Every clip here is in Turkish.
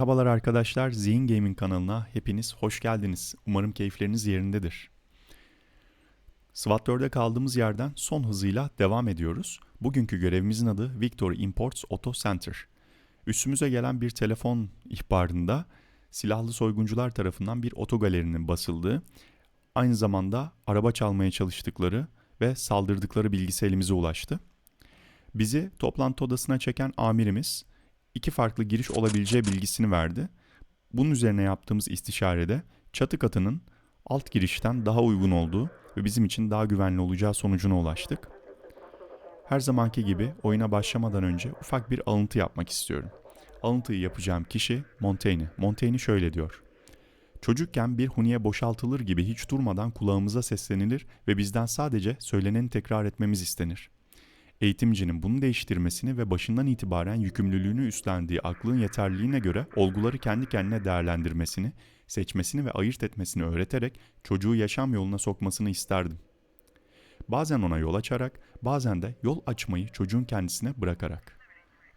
Merhabalar arkadaşlar, Zihin Gaming kanalına hepiniz hoş geldiniz. Umarım keyifleriniz yerindedir. SWAT 4'e kaldığımız yerden son hızıyla devam ediyoruz. Bugünkü görevimizin adı Victory Imports Auto Center. Üstümüze gelen bir telefon ihbarında silahlı soyguncular tarafından bir otogalerinin basıldığı, aynı zamanda araba çalmaya çalıştıkları ve saldırdıkları bilgisi elimize ulaştı. Bizi toplantı odasına çeken amirimiz iki farklı giriş olabileceği bilgisini verdi. Bunun üzerine yaptığımız istişarede çatı katının alt girişten daha uygun olduğu ve bizim için daha güvenli olacağı sonucuna ulaştık. Her zamanki gibi oyuna başlamadan önce ufak bir alıntı yapmak istiyorum. Alıntıyı yapacağım kişi Montaigne. Montaigne şöyle diyor. Çocukken bir huniye boşaltılır gibi hiç durmadan kulağımıza seslenilir ve bizden sadece söyleneni tekrar etmemiz istenir. Eğitimcinin bunu değiştirmesini ve başından itibaren yükümlülüğünü üstlendiği aklın yeterliliğine göre olguları kendi kendine değerlendirmesini, seçmesini ve ayırt etmesini öğreterek çocuğu yaşam yoluna sokmasını isterdim. Bazen ona yol açarak, bazen de yol açmayı çocuğun kendisine bırakarak.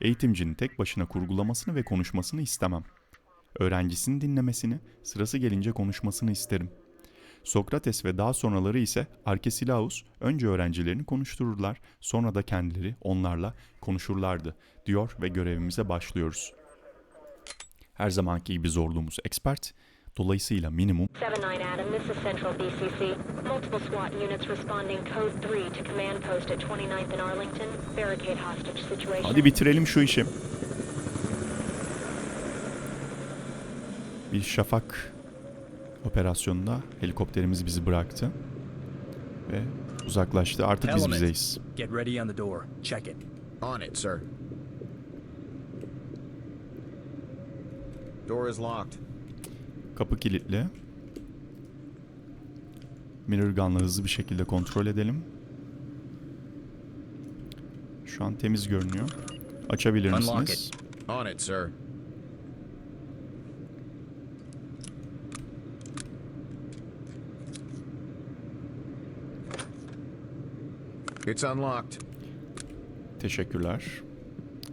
Eğitimcinin tek başına kurgulamasını ve konuşmasını istemem. Öğrencisini dinlemesini, sırası gelince konuşmasını isterim. Sokrates ve daha sonraları ise Arkesilaus önce öğrencilerini konuştururlar, sonra da kendileri onlarla konuşurlardı diyor ve görevimize başlıyoruz. Her zamanki gibi zorluğumuz expert, dolayısıyla minimum 7-9 Adam, this is Central BCC. Multiple SWAT units responding code 3 to command post at 29th and Arlington. Barricade hostage situation. Hadi bitirelim şu işi. Bir şafak operasyonunda helikopterimiz bizi bıraktı ve uzaklaştı. Artık biz bizeyiz. Get ready on the door. Check it. On it, sir. Door is locked. Kapı kilitli. Mirror gun'la hızlı bir şekilde kontrol edelim. Şu an temiz görünüyor. Açabilir Unlock misiniz? On it, sir. It's unlocked. Teşekkürler.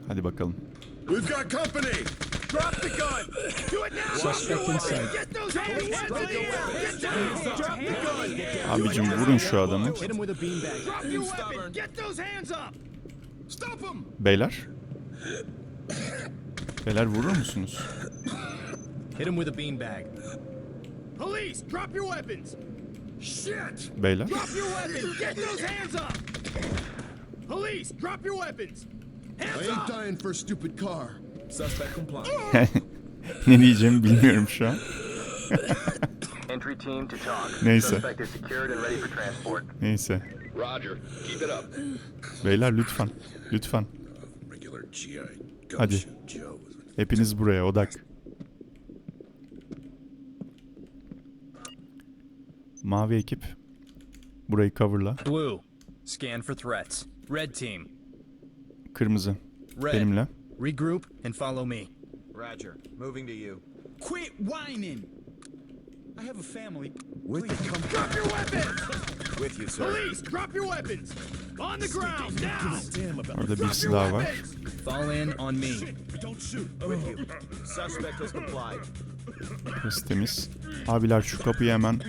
Hadi bakalım. We've got company! Drop the gun! Do it now! Suspect in sight. Get those hands up in the air! Get down! Drop the gun! Abicim vurun şu adamı. Beyler. Beyler vurur musunuz? Hit him with a beanbag. Police, drop your weapons! Shit! Beyler. Drop your weapons! Get those hands up! Police, drop your weapons! Hands I ain't dying for a stupid car. Suspect compliant. ne diyeceğimi bilmiyorum şu an. Entry team to talk. Neyse. Suspect is secured and ready for transport. Neyse. Roger. Keep it up. Beyler lütfen. Lütfen. Hadi. Hepiniz buraya odak. Mavi ekip. Burayı coverla. Blue. Scan for threats. Red team. Kırmızı. Red. Benimle. Regroup and follow me. Roger. Moving to you. Quit whining. I have a family. With the com- Drop your weapons! with you, sir. Police, drop your weapons! On the ground, now! Orada birisi daha var. Fall in on me. Don't shoot. With you. Suspect has complied. Burası temiz. Abiler şu kapıyı hemen...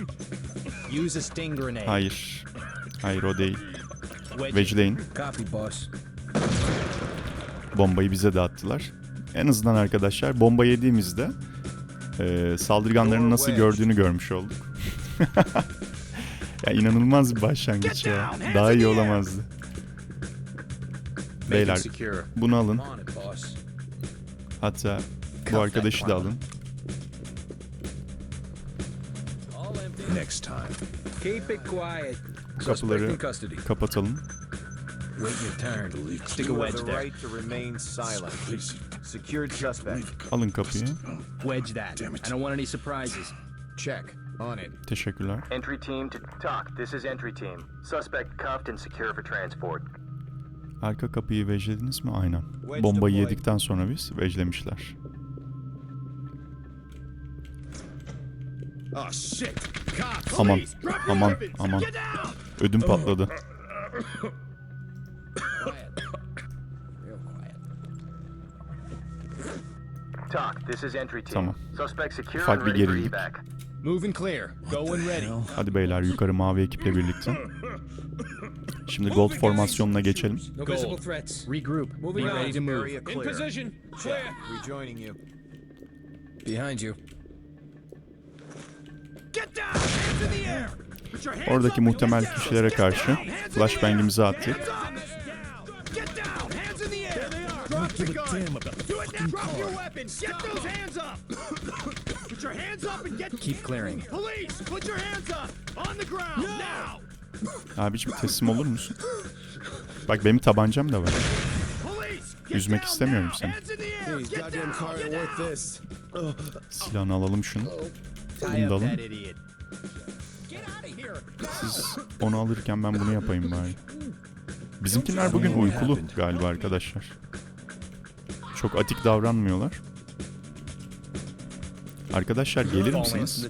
Use a sting grenade. Hayır. Hayır o değil. Boss. Bombayı bize dağıttılar. En azından arkadaşlar bomba yediğimizde e, saldırganların nasıl gördüğünü görmüş olduk. ya inanılmaz bir başlangıç ya. Daha iyi olamazdı. Beyler bunu alın. Hatta bu arkadaşı da alın. Next time. Keep it quiet. Kapıları Suspect in custody. kapatalım. Alın kapıyı. Wedge that. Damn it. I don't want any surprises. Check. On it. Teşekkürler. Entry team to talk. This is entry team. Suspect cuffed and secure for transport. Arka kapıyı vejlediniz mi? Aynen. Bombayı yedikten sonra biz vejlemişler. Oh shit! Cops! Aman, aman, aman. Ödüm patladı. Tamam. Ufak bir gerildik. Hadi beyler yukarı mavi ekiple birlikte. Şimdi gold formasyonuna geçelim. Behind you. Get down! Hands in the air! Oradaki muhtemel kişilere karşı flashbang'imizi attık. Abiciğim teslim olur musun? Bak benim tabancam da var. Üzmek istemiyorum seni. Silahını alalım şunu. Bunu da alın. Siz onu alırken ben bunu yapayım bari. Bizimkiler bugün uykulu galiba arkadaşlar. Çok atik davranmıyorlar. Arkadaşlar gelir misiniz?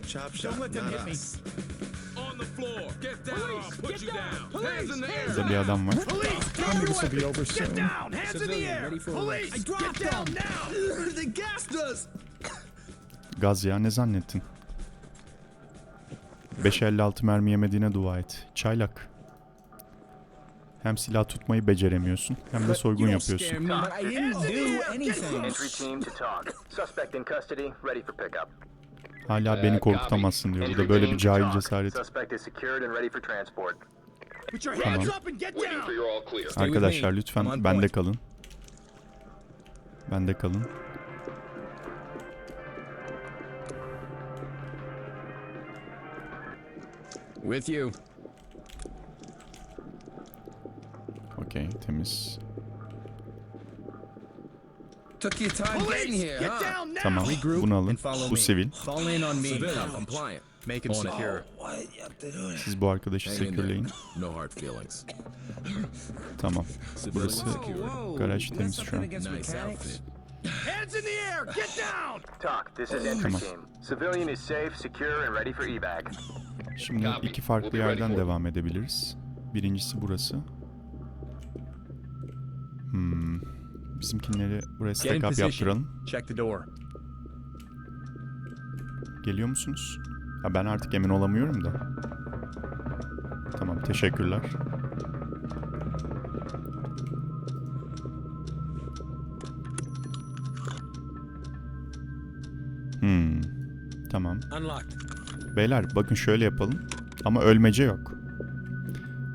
Burada bir adam var. Gaz ya ne zannettin? 5.56 mermi yemediğine dua et. Çaylak. Hem silah tutmayı beceremiyorsun hem de soygun yapıyorsun. Hala beni korkutamazsın diyor. Bu da böyle bir cahil cesaret. Tamam. Arkadaşlar lütfen bende kalın. Bende kalın. With you. Okey temiz. Took you time getting here, Get huh? Tamam Regroup bunu alın. Bu me. sivil. Fall in on me. Civilian compliant. Make him secure. Siz bu arkadaşı sekürleyin. No hard feelings. Tamam. Burası secure. garaj temiz şu an. Hands in the air! Get down! Talk, this is entry Tamam. team. Civilian is safe, secure, and ready for evac. Şimdi iki farklı yerden devam edebiliriz. Birincisi burası. Hmm. Bizimkinleri buraya stack up yaptıralım. Geliyor musunuz? Ha ben artık emin olamıyorum da. Tamam teşekkürler. Hmm. Tamam. Unlocked. Beyler bakın şöyle yapalım. Ama ölmece yok.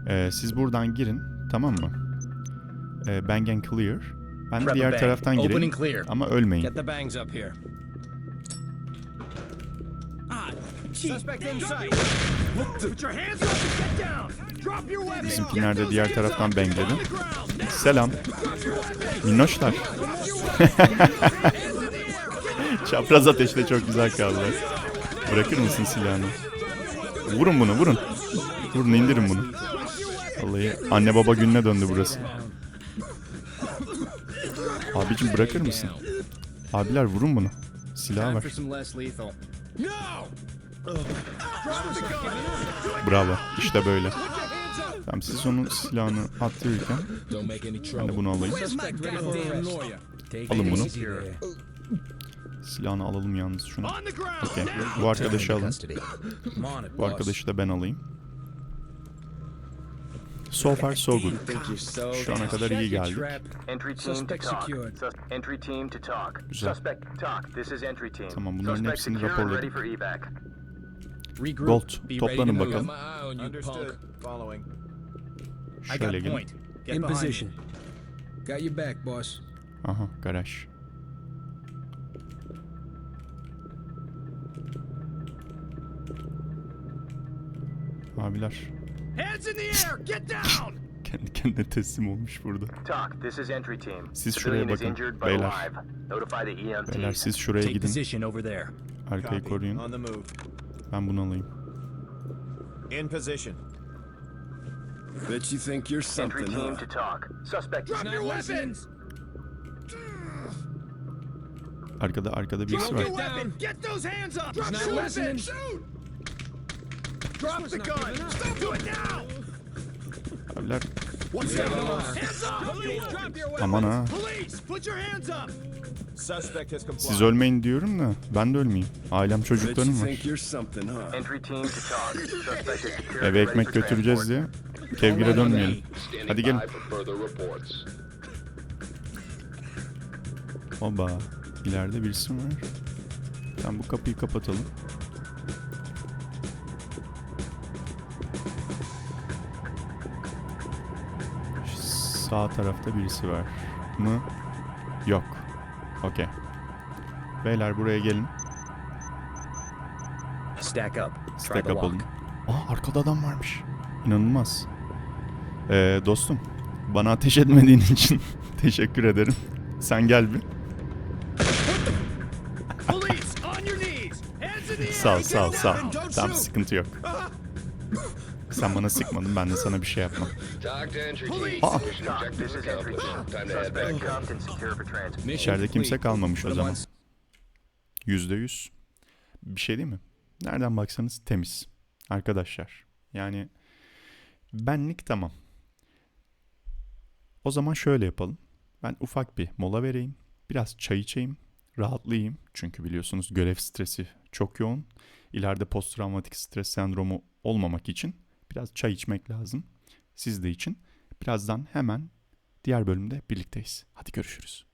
Ee, siz buradan girin. Tamam mı? Ee, bang and clear. Ben de diğer taraftan gireyim. Ama ölmeyin. Bizimkiler de diğer taraftan bangledi. Selam. Minnoşlar. Çapraz ateşte çok güzel kaldılar. Bırakır mısın silahını? Vurun bunu vurun. Vurun indirin bunu. Vallahi anne baba gününe döndü burası. Abicim bırakır mısın? Abiler vurun bunu. Silah var. Bravo. İşte böyle. Tamam siz onun silahını attırırken ben de bunu alayım. Alın bunu. Silahını alalım yalnız şunu. Now! Bu arkadaşı alın. Bu arkadaşı da ben alayım. So far so good. Şu ana kadar iyi geldik. Entry team to Suspect talk. secured. Sus- entry team to talk. Güzel. Abiler Hands in the air! Get down! kendi kendine teslim olmuş burada. Talk. This is entry team. Siz şuraya bakın, injured but beyler. alive. Notify the E EMT. Beyler siz şuraya Take gidin. position over there. Arkayı koruyun. On the move. Ben bunu alayım. In position. Bet you think you're Entry something, team huh? to talk. Suspect Drop your weapons! Arkada arkada birisi Drop your var. weapon! Get those hands up! Drop your weapons! Shoot! Drop the gun! Stop! Do it now! Abiler What's going on? Hands up! Police, drop your Aman ha. Police, put your hands up! Suspect has complied. Siz ölmeyin diyorum da ben de ölmeyeyim. Ailem çocuklarım var. Eve ekmek götüreceğiz diye kevgire dönmeyelim. Hadi gelin. Oba. İleride birisi var? Tamam bu kapıyı kapatalım. Sağ tarafta birisi var mı? Yok. Okey. Beyler buraya gelin. Stack up. Stack up olun. Aa arkada adam varmış. İnanılmaz. Ee, dostum bana ateş etmediğin için teşekkür ederim. Sen gel bir. Sağ ol sağ ol sağ ol. Tamam sıkıntı yok. Sen bana sıkmadın ben de sana bir şey yapmam. Mission İçeride kimse kalmamış o zaman. Yüzde yüz. Bir şey değil mi? Nereden baksanız temiz. Arkadaşlar. Yani benlik tamam. O zaman şöyle yapalım. Ben ufak bir mola vereyim. Biraz çay içeyim. Rahatlayayım. Çünkü biliyorsunuz görev stresi çok yoğun. İleride posttraumatik stres sendromu olmamak için biraz çay içmek lazım. Siz de için. Birazdan hemen diğer bölümde birlikteyiz. Hadi görüşürüz.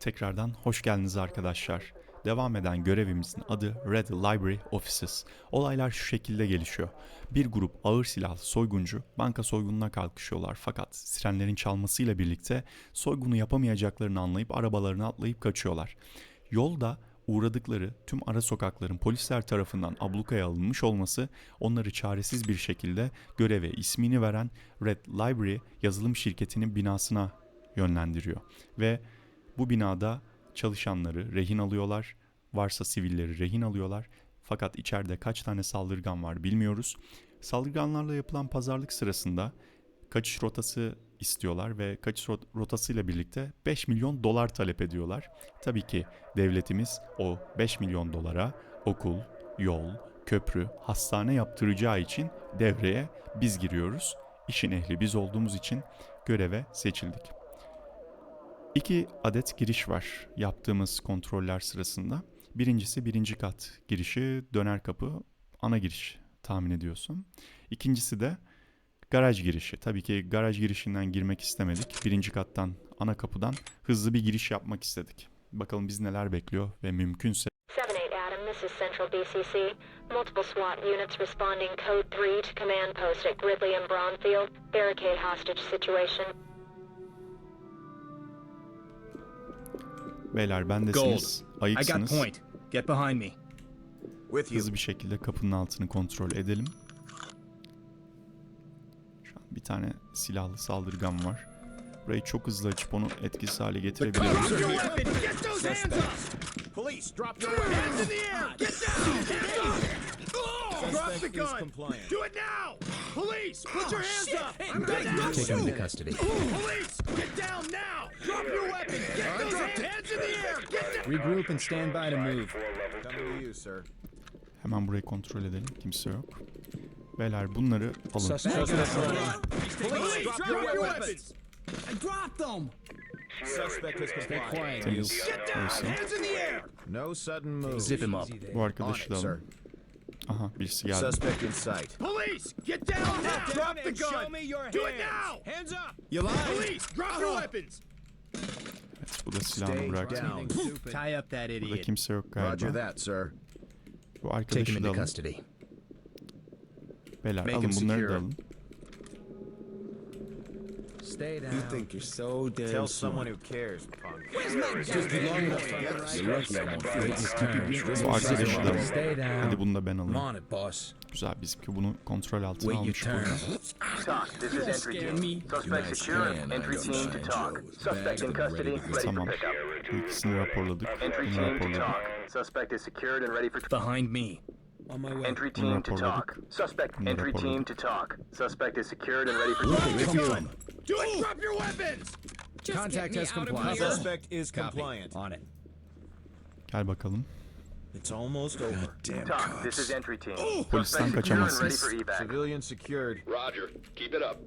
Tekrardan hoş geldiniz arkadaşlar. Devam eden görevimizin adı Red Library Offices. Olaylar şu şekilde gelişiyor. Bir grup ağır silahlı soyguncu banka soygununa kalkışıyorlar fakat sirenlerin çalmasıyla birlikte soygunu yapamayacaklarını anlayıp arabalarına atlayıp kaçıyorlar. Yolda uğradıkları tüm ara sokakların polisler tarafından ablukaya alınmış olması onları çaresiz bir şekilde göreve ismini veren Red Library yazılım şirketinin binasına yönlendiriyor. Ve bu binada çalışanları rehin alıyorlar. Varsa sivilleri rehin alıyorlar. Fakat içeride kaç tane saldırgan var bilmiyoruz. Saldırganlarla yapılan pazarlık sırasında kaçış rotası istiyorlar ve kaçış rot- rotasıyla birlikte 5 milyon dolar talep ediyorlar. Tabii ki devletimiz o 5 milyon dolara okul, yol, köprü, hastane yaptıracağı için devreye biz giriyoruz. İşin ehli biz olduğumuz için göreve seçildik. İki adet giriş var yaptığımız kontroller sırasında. Birincisi birinci kat girişi döner kapı ana giriş tahmin ediyorsun. İkincisi de garaj girişi. Tabii ki garaj girişinden girmek istemedik. Birinci kattan ana kapıdan hızlı bir giriş yapmak istedik. Bakalım biz neler bekliyor ve mümkünse 7-8 Adam, this is Central BCC. Multiple SWAT units responding code 3 to command post at Gridley and Bronfield. Barricade hostage situation. Beyler bendesiniz, ayıksınız. point. Get behind me. With you. Hızlı bir şekilde kapının altını kontrol edelim. Şu an bir tane silahlı saldırgan var. Burayı çok hızlı açıp onu etkisiz hale getirebiliriz. Oh, drop the Suspect is gun! compliant. Do it now! Police, put your hands up! I'm Take him into custody. Police, get down now! Drop your weapon! Get those hands, Regroup and stand by to move. Coming to you, sir. Hemen burayı kontrol edelim. Kimse yok. Beyler bunları alın. Suspect Police, drop your weapons! I dropped them! Suspect has Stay complied. quiet, you. Temiz. Get down! Burası. Hands in the air! No sudden move. Zip him up. Bu arkadaşı da alın. Aha birisi geldi. Suspect in sight. Police, get down now! Drop the gun! Show me your Do it now! Hands up! You lied. Police, drop your weapons! Evet, bu da silahını Stay bıraktı. down. Tie up that Burada idiot. kimse yok Roger galiba. that, sir. Bu Take him arkadaşı da into alın. custody. Beyler Make alın him bunları secure. da alın. Stay down. You think you're so damn Tell smart. someone who cares, punk. Bu arkadaşı da alın. Stay down. Hadi bunu da ben Come alayım. on it, boss. Güzel bizimki bunu kontrol altına Wait your almış turn. burada. Talk, this is entry team. Suspect secure. Entry team to talk. Suspect in custody, ready for Tamam. pickup. Bu ikisini raporladık. Entry Bunu team to raporladık. talk. Suspect is secured and ready for Behind me. On my way. Entry team to talk. Suspect entry team to talk. Suspect is secured and ready for you. Do it! Drop your weapons! Contact has complied. Suspect is Copy. compliant. On it. Gel bakalım. It's almost over. Damn Talk. This is entry team. Polisten Suspect secure and ready kaçamazsınız. for evac. Civilian secured. Roger. Keep it up.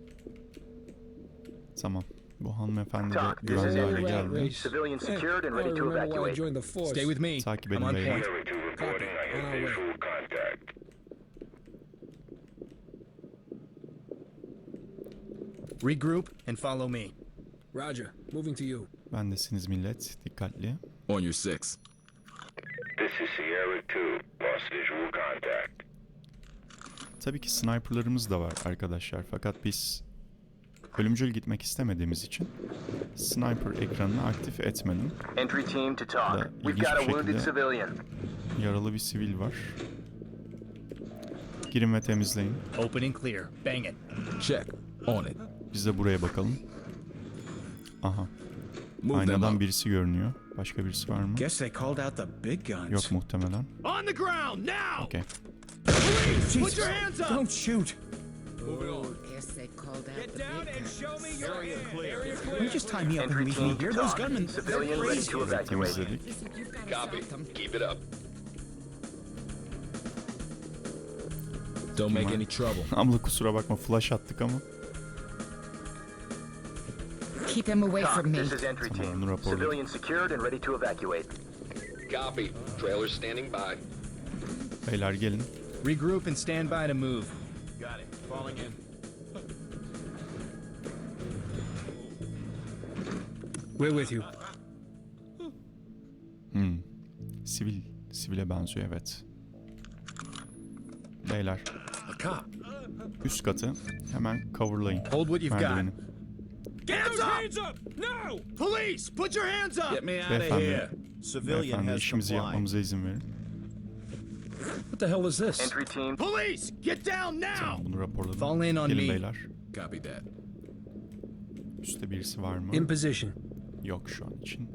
Tamam. Bu hanımefendi de Talk. Güvenli hale geldi. Civilian secured and ready to evacuate. Stay with me. Takip edin on beyler. point. Copy. On our way. Regroup and follow me. Roger. Moving to you. Bendesiniz millet. Dikkatli. On your six. This is Sierra 2. Lost visual contact. Tabii ki sniperlarımız da var arkadaşlar. Fakat biz ölümcül gitmek istemediğimiz için sniper ekranını aktif etmedim. Entry team to talk. We've ilginç got a bir wounded şekilde- civilian. Yaralı bir sivil var. Girin ve temizleyin. Open and clear. Bang it. Check. On it. Biz de buraya bakalım. Aha. Aynadan birisi görünüyor. Başka birisi var mı? Yok muhtemelen. On the ground now! Okey. Police, put your hands up! Don't shoot. Guess they called out Get down and show me your hands. You clear. just tie me up and leave me here? Those gunmen. Civilian ready to evacuate. Temizledik. Copy. Keep it up. Don't make any trouble. Abla kusura bakma flash attık ama. Keep him away Talk. from me. This is entry Tamam, team. Civilian secured and ready to evacuate. Copy. Trailer standing by. Beyler gelin. Regroup and stand by to move. Got it. Falling in. We're with you. Hmm. Sivil. Sivile benziyor evet. Beyler. Üst katı hemen coverlayın. Hold what you've got. Merdiveni. Hands up! Hands up! No! Police, put your hands up! Get me out of here. Civilian beyefendi has işimizi complied. yapmamıza izin verin. What the hell is this? Entry team. Police, get down now! Tamam bunu raporladım. Fall in on Gelin me. beyler. Copy that. Üstte birisi var mı? In position. Yok şu an için.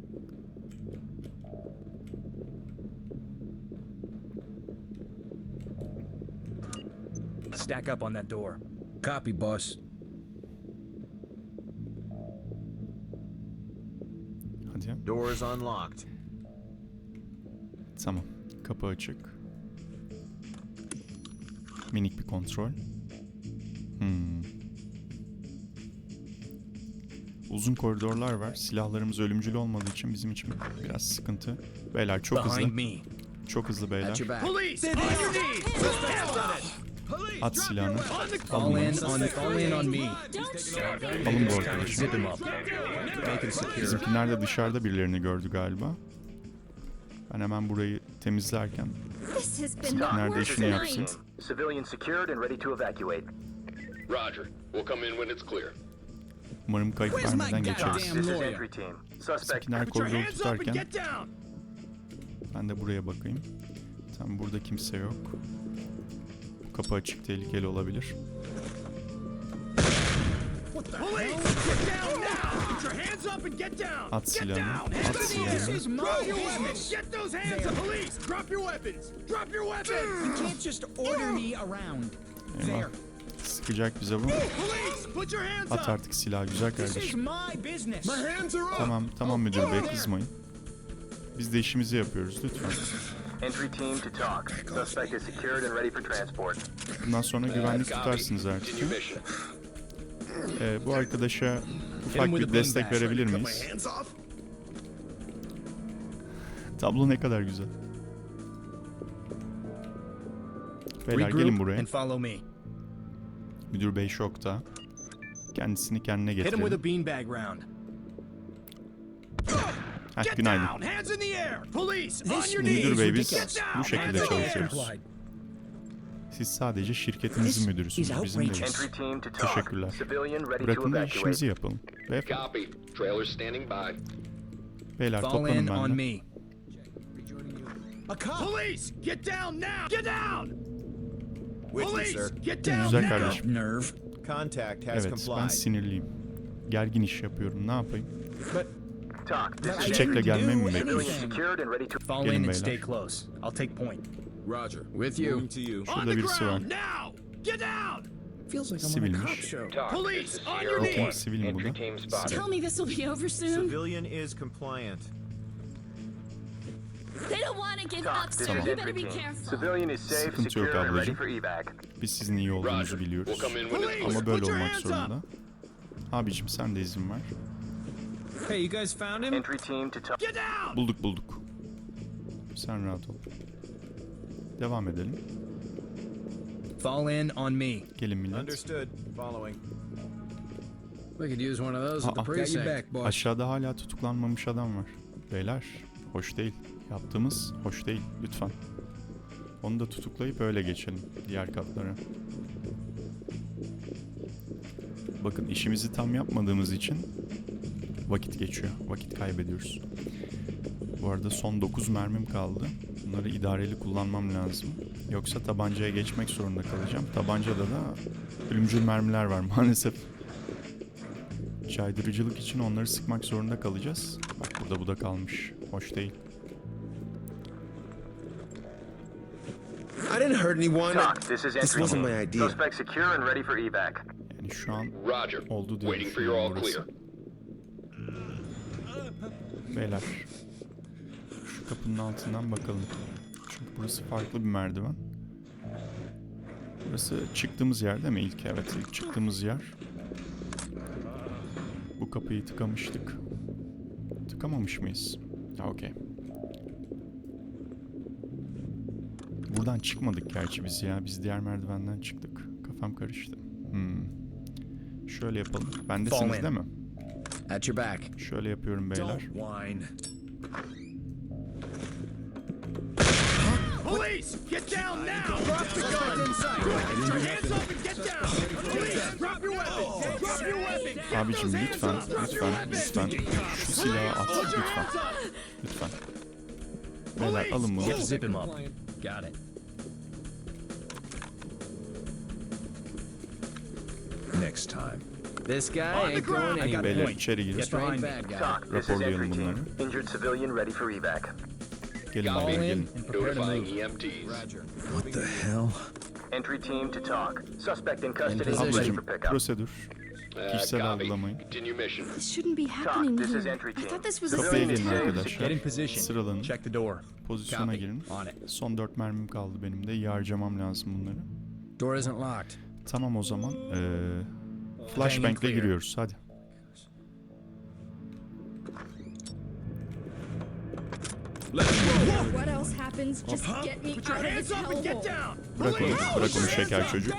Stack up on that door. Copy, boss. Hadi ya. Doors unlocked. Tamam. Kapı açık. Minik bir kontrol. Hmm. Uzun koridorlar var. Silahlarımız ölümcül olmadığı için bizim için biraz sıkıntı. Beyler çok hızlı. Çok hızlı beyler. At silahını. Alın. Alın bu arkadaşı. Bizimkiler de dışarıda birilerini gördü galiba. Ben hemen burayı temizlerken Bizimkiler de işini yapsın. team. Civilian secured and ready to evacuate. Roger. We'll come in when it's clear. umarım kayıp vermeden geçeriz. Bizimkiler koridoru tutarken ben de buraya bakayım. Tam burada kimse yok. Kapı açık tehlikeli olabilir. Police, get down now! Put your hands up and get down! At Get silahını. down! At silahını. Drop your weapons! Get those hands up! Police, drop your weapons! Drop your weapons! Can't just order me around. Eyvah. Sıkacak bize bu. At artık silahı güzel kardeşim. Tamam tamam müdür bey kızmayın. Biz de işimizi yapıyoruz lütfen. Entry team to talk. Suspect is secured and ready for transport. Bundan sonra güvenlik Copy. tutarsınız artık. Ee, bu arkadaşa ufak bir destek verebilir miyiz? Tablo ne kadar güzel. Beyler gelin buraya. Müdür bey şokta. Kendisini kendine getirelim. Heh, günaydın. Müdür knees! bey biz bu şekilde çalışıyoruz. Siz sadece şirketimizin müdürüsünüz. Bizim değil. Entry team to talk. Teşekkürler. Bırakın da işimizi yapalım. Beyefendi, Copy. Trailer standing by. beyler Fall toplanın in on benden. me. A cop. Police, get down now! Get down! Police, get down Güzel now! kardeşim. Nerve. Contact has Evet ben sinirliyim. Gergin iş yapıyorum. Ne yapayım? Çiçekle gelmem mi bekliyorsun? and Fall Gelin in and beyler. stay close. I'll take point. Roger. With you. Moving to you. On Şurada birisi var. now! Get down! Feels like I'm on a cop Sivilmiş. show. Police, on your Bakayım knees! sivil mi bu Entry da? team spotted. Tell me this will be over soon. Civilian is compliant. They don't want to give up, sir. You better be careful. Civilian is safe, Sıkıntı yok secure, and ready ablacığım. for evac. Biz sizin iyi olduğunuzu biliyoruz. We'll come in when it's! Ama böyle Put your olmak hands zorunda. up! Abicim sen de izin ver. Hey, you guys found him? Entry team to talk. Get down! Bulduk bulduk. Sen rahat ol. Devam edelim. Fall in on me. Gelin millet. Understood. Following. We could use one of those at the Aa. Got precinct. back, boss. Aşağıda hala tutuklanmamış adam var. Beyler, hoş değil. Yaptığımız hoş değil. Lütfen. Onu da tutuklayıp öyle geçelim diğer katlara. Bakın işimizi tam yapmadığımız için vakit geçiyor. Vakit kaybediyoruz. Bu arada son 9 mermim kaldı. Bunları idareli kullanmam lazım. Yoksa tabancaya geçmek zorunda kalacağım. Tabancada da ölümcül mermiler var maalesef. Caydırıcılık için onları sıkmak zorunda kalacağız. Bak burada bu da kalmış. Hoş değil. I didn't hurt anyone. Talk. This is This wasn't my idea. Suspect secure and ready for evac. Yani şu an Roger. oldu diye Waiting for your all düşünüyorum clear. burası. Beyler. Şu kapının altından bakalım. Çünkü burası farklı bir merdiven. Burası çıktığımız yer değil mi? İlk evet ilk çıktığımız yer. Bu kapıyı tıkamıştık. Tıkamamış mıyız? Ha okey. Buradan çıkmadık gerçi biz ya. Biz diğer merdivenden çıktık. Kafam karıştı. Hmm. Şöyle yapalım. Bendesiniz Fall in. değil mi? At your back. Şöyle yapıyorum beyler. whine. Police! Get down now! Drop the gun! Put your hands up and get down! Police! Drop your weapon! Drop your weapon! Abicim lütfen, lütfen, lütfen. Şu silahı at lütfen. Lütfen. Beyler alın bunu. Zip him up. Got it. Next time. This guy ain't going anywhere. Beyler içeri girin. Get behind bad guy. Talk. This is Raporlayalım entry team. bunları. Injured civilian ready for evac. Gelin in gelin. Notifying. EMTs. What the hell? Entry team to talk. Suspect in custody, ready Ablacım for pickup. prosedür. Uh, Kişisel algılamayın. This shouldn't be happening This is here. I thought this was a elleyin safe, arkadaşlar. Get in position. Sıralanın. Check the door. Pozisyona girin. On it. Son 4 mermim kaldı benim de. İyi harcamam lazım bunları. Door isn't locked. Tamam o zaman. Ee, flashbang'le giriyoruz. Hadi. Bırak onu. Bırak onu şeker çocuk.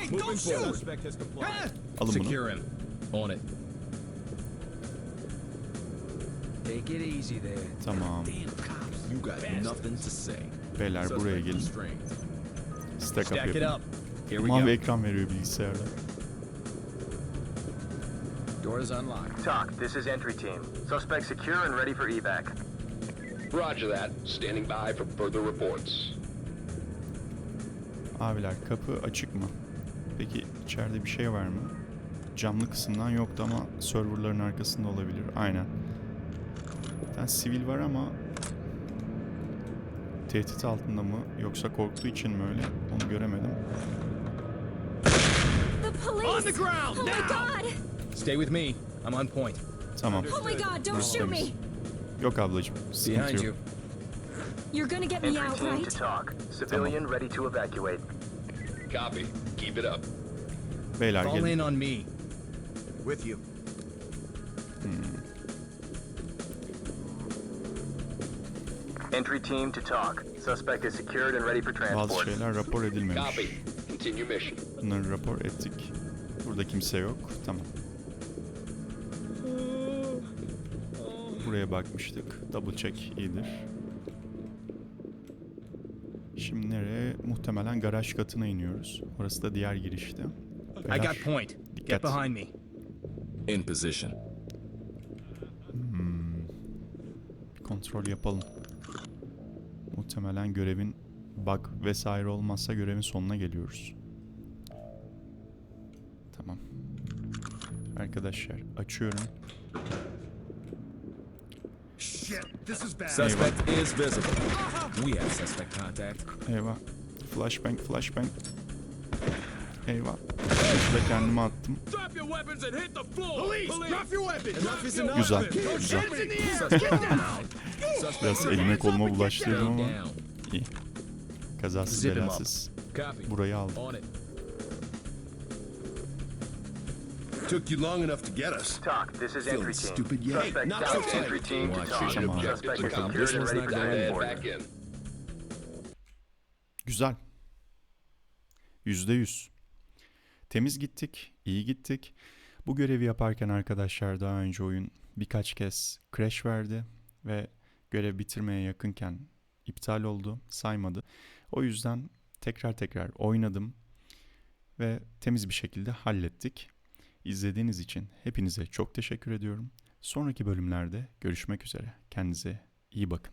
Alın bunu. Secure him. On it. Take it easy there. Tamam. Beyler buraya gelin. Stack up yapın. up. Here we Mavi go. ekran veriyor bilgisayarda. Door is unlocked. Talk. This is entry team. Suspect secure and ready for evac. Roger that. Standing by for further reports. Abiler kapı açık mı? Peki içeride bir şey var mı? Camlı kısımdan yoktu ama serverların arkasında olabilir. Aynen. Bir tane sivil var ama tehdit altında mı yoksa korktuğu için mi öyle onu göremedim. The police! On the ground, Oh my now! Stay with me. I'm on point. Tamam. Oh my god, don't shoot me! Yok ablacığım. Sıkıntı Behind yok. you. You're gonna get me Entry out, team to right? talk. Civilian ready to evacuate. Copy. Keep it up. Beyler Fall gelin. in on me. With you. Entry team to talk. Suspect is secured and ready for Bazı transport. şeyler rapor edilmemiş. Copy. Continue mission. Bunları rapor ettik. Burada kimse yok. Tamam. Buraya bakmıştık. Double check iyidir. Şimdi nereye? Muhtemelen garaj katına iniyoruz. Orası da diğer girişte. I got point. dikkat. Get behind me. In position. Bir kontrol yapalım. Muhtemelen görevin bug vesaire olmazsa görevin sonuna geliyoruz. Tamam. Arkadaşlar açıyorum. Shit, this is bad. Suspect is visible. We have suspect contact. Eyvah. flashbang, flashbang. Eyvah. Şurada kendimi attım. Drop your weapons and hit the floor. Police, drop your weapons. Enough is enough. Güzel, güzel. hands in the air. Get down. Biraz elime koluma bulaştırdım ama iyi. Kazasız Zip him up. belasız burayı aldım. Took you long enough to get us. Talk, this is entry team. stupid yet? Suspect Not so. Entry team to talk. it. Come on. Suspect Bakalım. secured and ready for. Back in. Güzel. Yüzde yüz. Temiz gittik, iyi gittik. Bu görevi yaparken arkadaşlar daha önce oyun birkaç kez crash verdi ve görev bitirmeye yakınken iptal oldu, saymadı. O yüzden tekrar tekrar oynadım ve temiz bir şekilde hallettik. İzlediğiniz için hepinize çok teşekkür ediyorum. Sonraki bölümlerde görüşmek üzere. Kendinize iyi bakın.